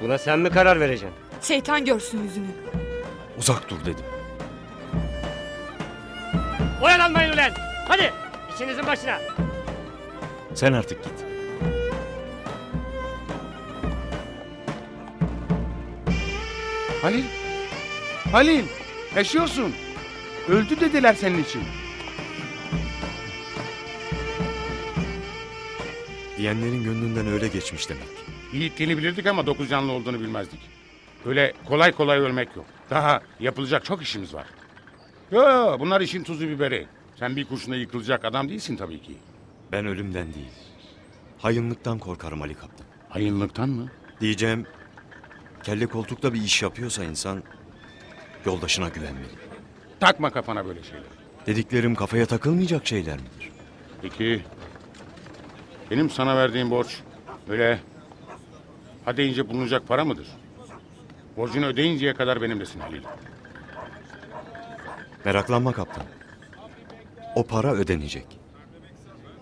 Buna sen mi karar vereceksin? Şeytan görsün yüzünü. Uzak dur dedim. Oyalanmayın ulan! Hadi işinizin başına! Sen artık git. Halil. Halil. Yaşıyorsun. Öldü dediler senin için. Diyenlerin gönlünden öyle geçmiş demek. Yiğitliğini bilirdik ama dokuz canlı olduğunu bilmezdik. Öyle kolay kolay ölmek yok. Daha yapılacak çok işimiz var. Yo, bunlar işin tuzu biberi. Sen bir kurşuna yıkılacak adam değilsin tabii ki. Ben ölümden değil. Hayınlıktan korkarım Ali Kaptan. Hayınlıktan mı? Diyeceğim kelle koltukta bir iş yapıyorsa insan yoldaşına güvenmeli. Takma kafana böyle şeyler. Dediklerim kafaya takılmayacak şeyler midir? Peki benim sana verdiğim borç öyle ha deyince bulunacak para mıdır? Borcunu ödeyinceye kadar benimlesin Halil. Meraklanma kaptan. O para ödenecek.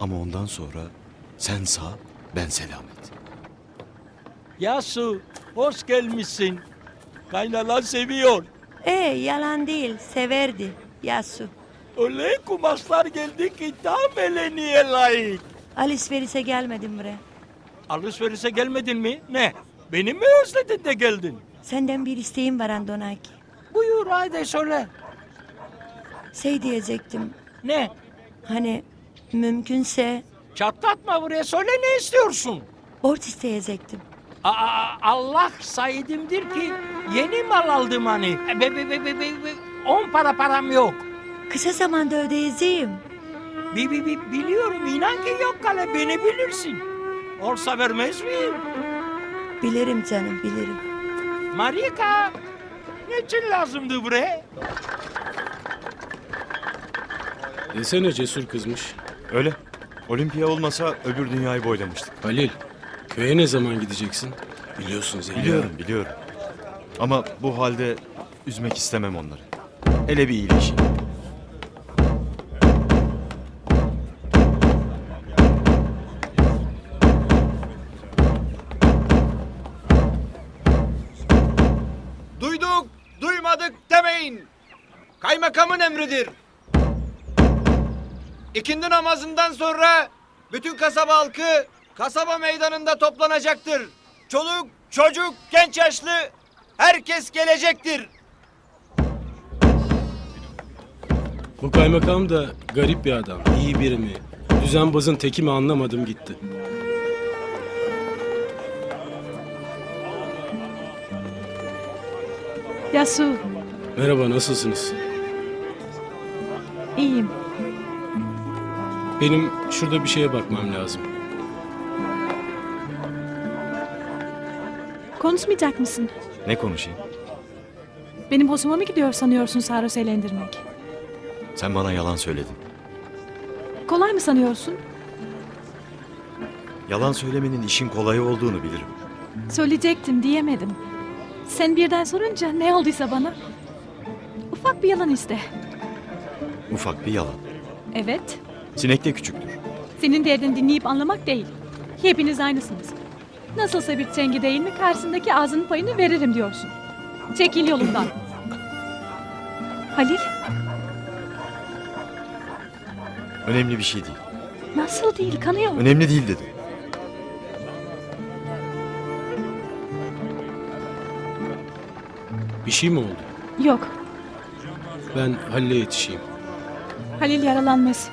Ama ondan sonra sen sağ, ben selamet. Yasu, hoş gelmişsin. Kaynalan seviyor. Ee yalan değil severdi Yasu. Öyle kumaşlar geldi ki tam eleniye layık. Alışverişe gelmedim buraya. Alışverişe gelmedin mi? Ne? Beni mi özledin de geldin? Senden bir isteğim var Andonaki. Buyur haydi söyle. Şey diyecektim. Ne? Hani mümkünse Çatlatma buraya söyle ne istiyorsun? borç isteyecektim. Aa, Allah sayedimdir ki yeni mal aldım hani. Be, be, be, be, be, be. On para param yok. Kısa zamanda ödeyeceğim. Bi, bi, bi, biliyorum inan ki yok kale beni bilirsin. Olsa vermez miyim? Bilirim canım bilirim. Marika, niçin lazımdı buraya? Desene cesur kızmış. Öyle. Olimpiya olmasa öbür dünyayı boylamıştık. Halil, köye ne zaman gideceksin? Biliyorsun Zeliha. Biliyorum, biliyorum. Ama bu halde üzmek istemem onları. Hele bir iyileşin. Emridir. İkindi namazından sonra bütün kasaba halkı kasaba meydanında toplanacaktır. Çoluk, çocuk, genç yaşlı herkes gelecektir. Bu kaymakam da garip bir adam. İyi biri mi? Düzenbazın teki mi anlamadım gitti. Yasu, Merhaba, nasılsınız? İyiyim. Benim şurada bir şeye bakmam lazım. Konuşmayacak mısın? Ne konuşayım? Benim hoşuma mı gidiyor sanıyorsun sarhoş eğlendirmek? Sen bana yalan söyledin. Kolay mı sanıyorsun? Yalan söylemenin işin kolayı olduğunu bilirim. Söyleyecektim diyemedim. Sen birden sorunca ne olduysa bana. Ufak bir yalan iste. Ufak bir yalan. Evet. Sinek de küçüktür. Senin derdin dinleyip anlamak değil. Hepiniz aynısınız. Nasılsa bir çengi değil mi karşısındaki ağzının payını veririm diyorsun. Çekil yolundan. Halil Önemli bir şey değil. nasıl değil kanıyor. Önemli değil dedim. Bir şey mi oldu? Yok Ben Halil'e yetişeyim. Halil yaralanmaz.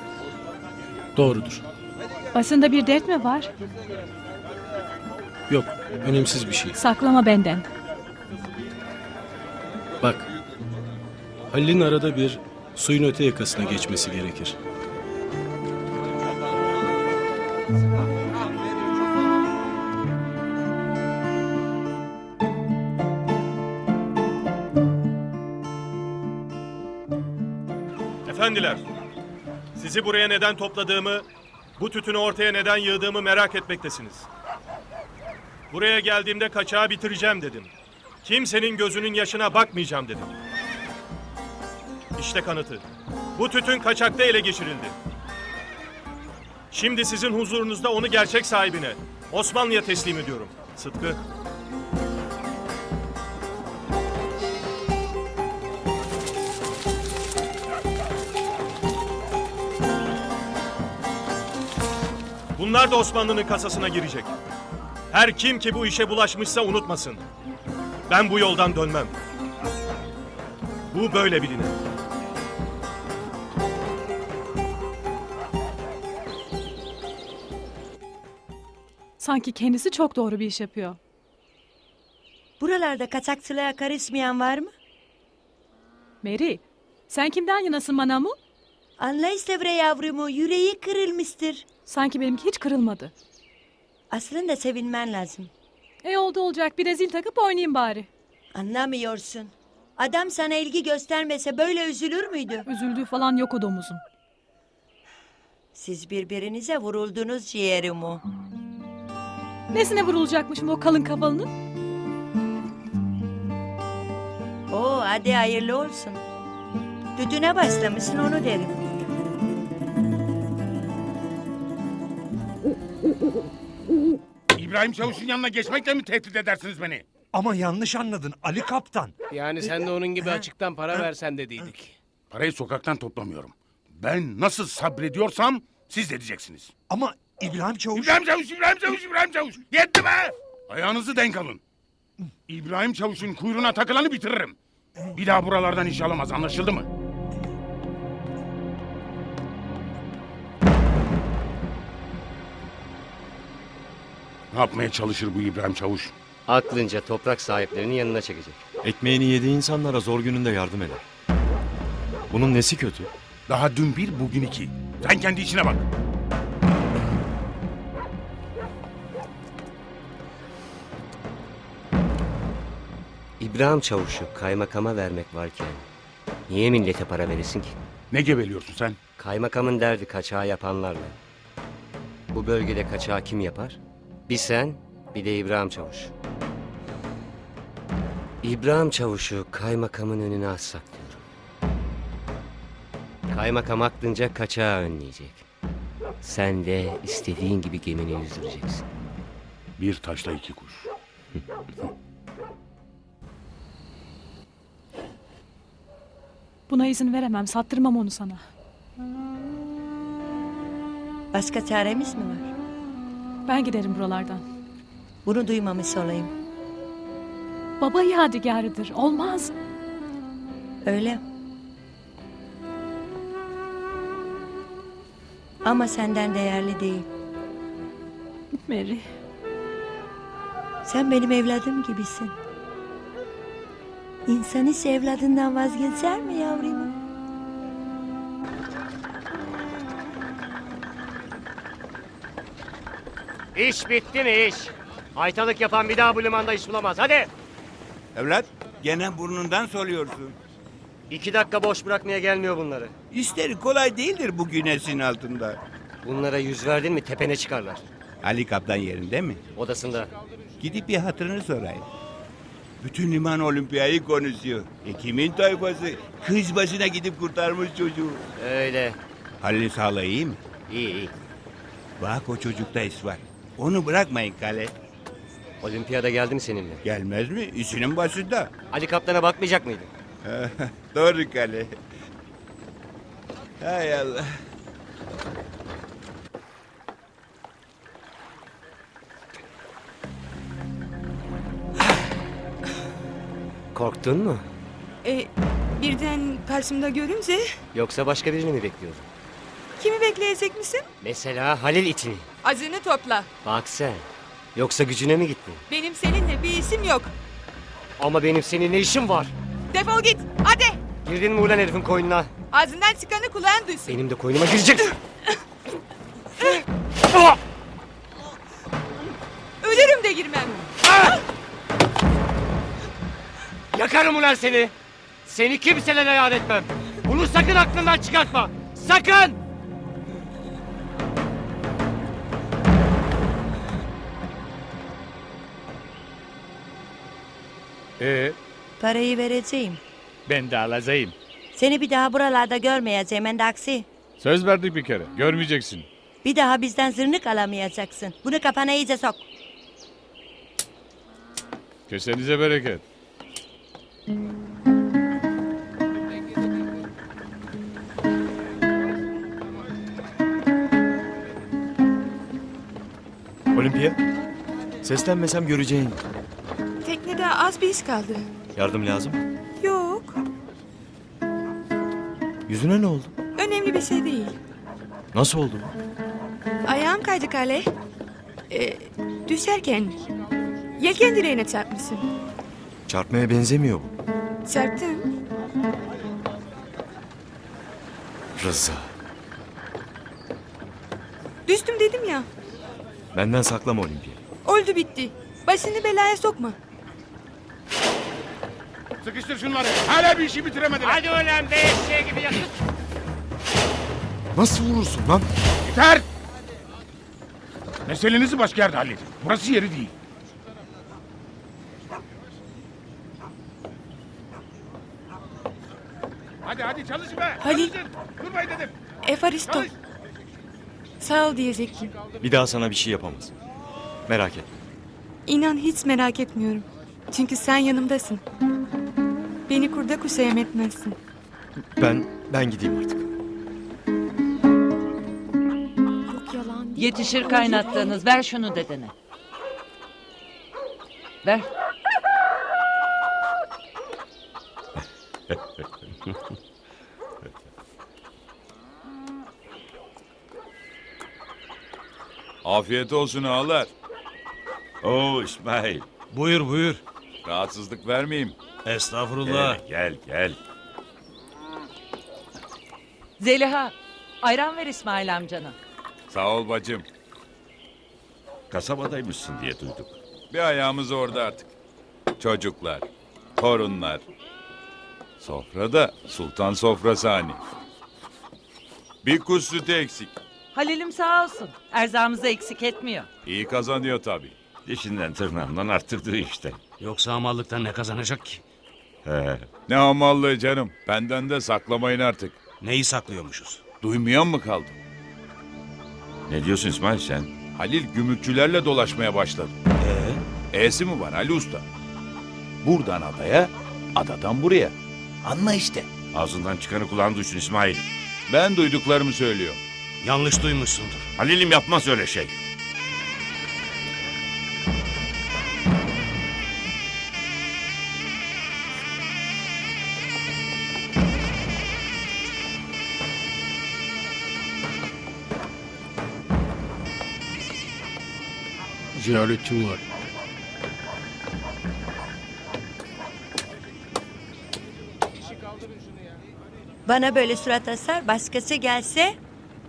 Doğrudur. Başında bir dert mi var? Yok, önemsiz bir şey. Saklama benden. Bak, Halil'in arada bir suyun öte yakasına geçmesi gerekir. Sizi buraya neden topladığımı, bu tütünü ortaya neden yığdığımı merak etmektesiniz. Buraya geldiğimde kaçağı bitireceğim dedim. Kimsenin gözünün yaşına bakmayacağım dedim. İşte kanıtı. Bu tütün kaçakta ele geçirildi. Şimdi sizin huzurunuzda onu gerçek sahibine, Osmanlı'ya teslim ediyorum. Sıtkı, Bunlar da Osmanlı'nın kasasına girecek. Her kim ki bu işe bulaşmışsa unutmasın. Ben bu yoldan dönmem. Bu böyle bilinir. Sanki kendisi çok doğru bir iş yapıyor. Buralarda kaçakçılığa karışmayan var mı? Mary, sen kimden yanasın Manamu? Anla işte bre yavrumu yüreği kırılmıştır. Sanki benimki hiç kırılmadı. Aslında sevinmen lazım. E oldu olacak bir de zil takıp oynayayım bari. Anlamıyorsun. Adam sana ilgi göstermese böyle üzülür müydü? Üzüldüğü falan yok o domuzun. Siz birbirinize vuruldunuz ciğerimu. Nesine vurulacakmışım o kalın kafalının? Oo hadi hayırlı olsun. Düdüne başlamışsın onu derim. İbrahim Çavuş'un yanına geçmekle mi tehdit edersiniz beni? Ama yanlış anladın Ali Kaptan. Yani sen de onun gibi açıktan para versen dediydik. Parayı sokaktan toplamıyorum. Ben nasıl sabrediyorsam siz de diyeceksiniz. Ama İbrahim Çavuş... İbrahim Çavuş, İbrahim Çavuş, İbrahim Çavuş. Yetti be! Ayağınızı denk alın. İbrahim Çavuş'un kuyruğuna takılanı bitiririm. Bir daha buralardan iş alamaz anlaşıldı mı? Ne yapmaya çalışır bu İbrahim Çavuş? Aklınca toprak sahiplerinin yanına çekecek. Ekmeğini yediği insanlara zor gününde yardım eder. Bunun nesi kötü? Daha dün bir, bugün iki. Sen kendi işine bak. İbrahim Çavuş'u kaymakama vermek varken niye millete para verirsin ki? Ne geveliyorsun sen? Kaymakamın derdi kaçağı yapanlarla. Bu bölgede kaçağı kim yapar? Bir sen, bir de İbrahim Çavuş. İbrahim Çavuş'u kaymakamın önüne assak diyorum. Kaymakam aklınca kaçağı önleyecek. Sen de istediğin gibi gemini yüzdüreceksin. Bir taşla iki kuş. Buna izin veremem, sattırmam onu sana. Başka çaremiz mi var? Ben giderim buralardan. Bunu duymamış olayım. Baba yadigarıdır, olmaz. Öyle. Ama senden değerli değil. Mary, Sen benim evladım gibisin. İnsan hiç evladından vazgeçer mi yavrum? İş bitti mi iş? Haytalık yapan bir daha bu limanda iş bulamaz. Hadi. Evlat gene burnundan soluyorsun. İki dakika boş bırakmaya gelmiyor bunları. İşleri kolay değildir bu güneşin altında. Bunlara yüz verdin mi tepene çıkarlar. Ali Kaptan yerinde mi? Odasında. Gidip bir hatırını sorayım. Bütün liman olimpiyayı konuşuyor. E kimin tayfası? Kız başına gidip kurtarmış çocuğu. Öyle. Halil sağlığı iyi mi? İyi iyi. Bak o çocukta is var. Onu bırakmayın kale. Olimpiyada geldi mi seninle? Gelmez mi? İşinin başında. Ali Kaptan'a bakmayacak mıydın? Doğru kale. Hay Allah. Korktun mu? E, birden karşımda görünce Yoksa başka birini mi bekliyordun? kimi bekleyecek misin? Mesela Halil itini. Azını topla. Bak sen. Yoksa gücüne mi gittin? Benim seninle bir işim yok. Ama benim seninle işim var. Defol git. Hadi. Girdin mi ulan herifin koynuna? Ağzından çıkanı kulağın duysun. Benim de koynuma gireceksin. Ölürüm de girmem. Yakarım ulan seni. Seni kimselere yad etmem. Bunu sakın aklından çıkartma. Sakın. Ee, Parayı vereceğim. ben de alacağım. Seni bir daha buralarda görmeyeceğim endaksi. Söz verdik bir kere. Görmeyeceksin. Bir daha bizden zırnık alamayacaksın. Bunu kafana iyice sok. Kesenize bereket. Olimpiya. Seslenmesem göreceğin. Az bir iz kaldı. Yardım lazım. Yok. Yüzüne ne oldu? Önemli bir şey değil. Nasıl oldu? Ayağım kaydı kale. Ee, düşerken yelken direğine çarpmışım. Çarpmaya benzemiyor bu. Çarptım. Rıza. Düştüm dedim ya. Benden saklama Olimpiya. Oldu bitti. Başını belaya sokma. Sıkıştır şunları. Hala bir işi bitiremediler. Hadi ulan be eşeği gibi yakıt. Nasıl vurursun lan? Yeter! Meselenizi başka yerde halledin. Burası yeri değil. Hadi hadi çalış be. Halil. Çalışın. Durmayın dedim. Efaristo. Çalış. Sağ ol diyecektim. Bir daha sana bir şey yapamaz. Merak etme. İnan hiç merak etmiyorum. Çünkü sen yanımdasın. Beni kurda kuşa yem etmezsin. Ben ben gideyim artık. Yok yalan Yetişir kaynattığınız. Ver şunu dedene. Ver. Afiyet olsun ağalar. Oo İsmail. Buyur buyur. Rahatsızlık vermeyeyim. Estağfurullah. Gel gel. Zeliha. Ayran ver İsmail amcana. Sağ ol bacım. Kasabadaymışsın diye duyduk. Bir ayağımız orada artık. Çocuklar, torunlar. Sofrada sultan sofrası hani. Bir kuş sütü eksik. Halil'im sağ olsun. Erzağımızı eksik etmiyor. İyi kazanıyor tabii. Dişinden tırnağından arttırdığı işte. Yoksa hamallıktan ne kazanacak ki? He. Ne hamallığı canım. Benden de saklamayın artık. Neyi saklıyormuşuz? Duymayan mı kaldı? Ne diyorsun İsmail sen? Halil gümrükçülerle dolaşmaya başladı. Ee? E'si mi var Ali Usta? Buradan adaya, adadan buraya. Anla işte. Ağzından çıkanı kulağın duysun İsmail. Ben duyduklarımı söylüyorum. Yanlış duymuşsundur. Halil'im yapmaz öyle şey. Ziyaretçim var. Bana böyle surat asar başkası gelse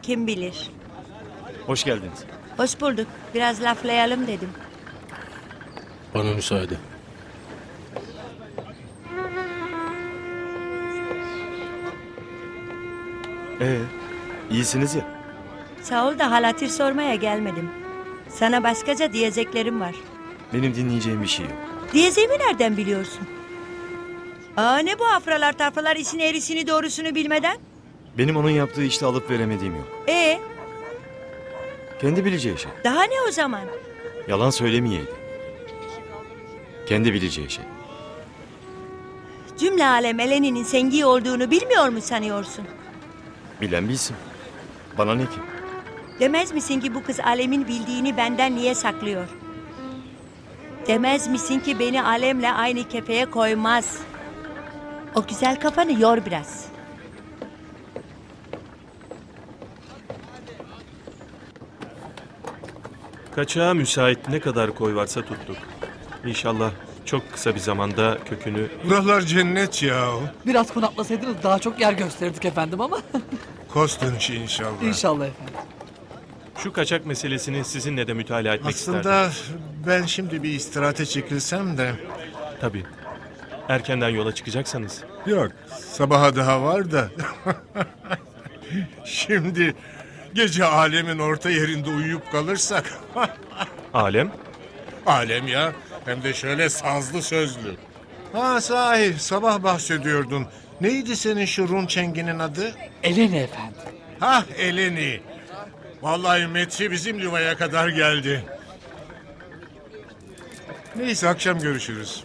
kim bilir. Hoş geldiniz. Hoş bulduk. Biraz laflayalım dedim. Bana müsaade. Ee, iyisiniz ya. Sağ ol da hal hatır sormaya gelmedim. Sana başkaca diyeceklerim var. Benim dinleyeceğim bir şey yok. Diyeceğimi nereden biliyorsun? Aa ne bu afralar tafralar işin erisini doğrusunu bilmeden? Benim onun yaptığı işte alıp veremediğim yok. E Kendi bileceği şey. daha ne o zaman? Yalan söylemeyeydi. Kendi bileceği şey. Cümle alem Eleni'nin sengi olduğunu bilmiyor mu sanıyorsun? Bilen bilsin. Bana ne ki? Demez misin ki bu kız alemin bildiğini benden niye saklıyor? Demez misin ki beni alemle aynı kefeye koymaz? O güzel kafanı yor biraz. Kaçağa müsait ne kadar koy varsa tuttuk. İnşallah çok kısa bir zamanda kökünü... Buralar cennet ya. Biraz konaklasaydınız daha çok yer gösterirdik efendim ama. Kostunç inşallah. İnşallah efendim. Şu kaçak meselesini sizinle de mütalaa etmek Aslında isterdim. ben şimdi bir istirahate çekilsem de... Tabii. Erkenden yola çıkacaksanız. Yok, sabaha daha var da. şimdi gece alemin orta yerinde uyuyup kalırsak... Alem? Alem ya, hem de şöyle sazlı sözlü. Ha sahi, sabah bahsediyordun. Neydi senin şu Rum çenginin adı? Eleni efendim. Hah Eleni. Vallahi Metri bizim yuvaya kadar geldi. Neyse akşam görüşürüz.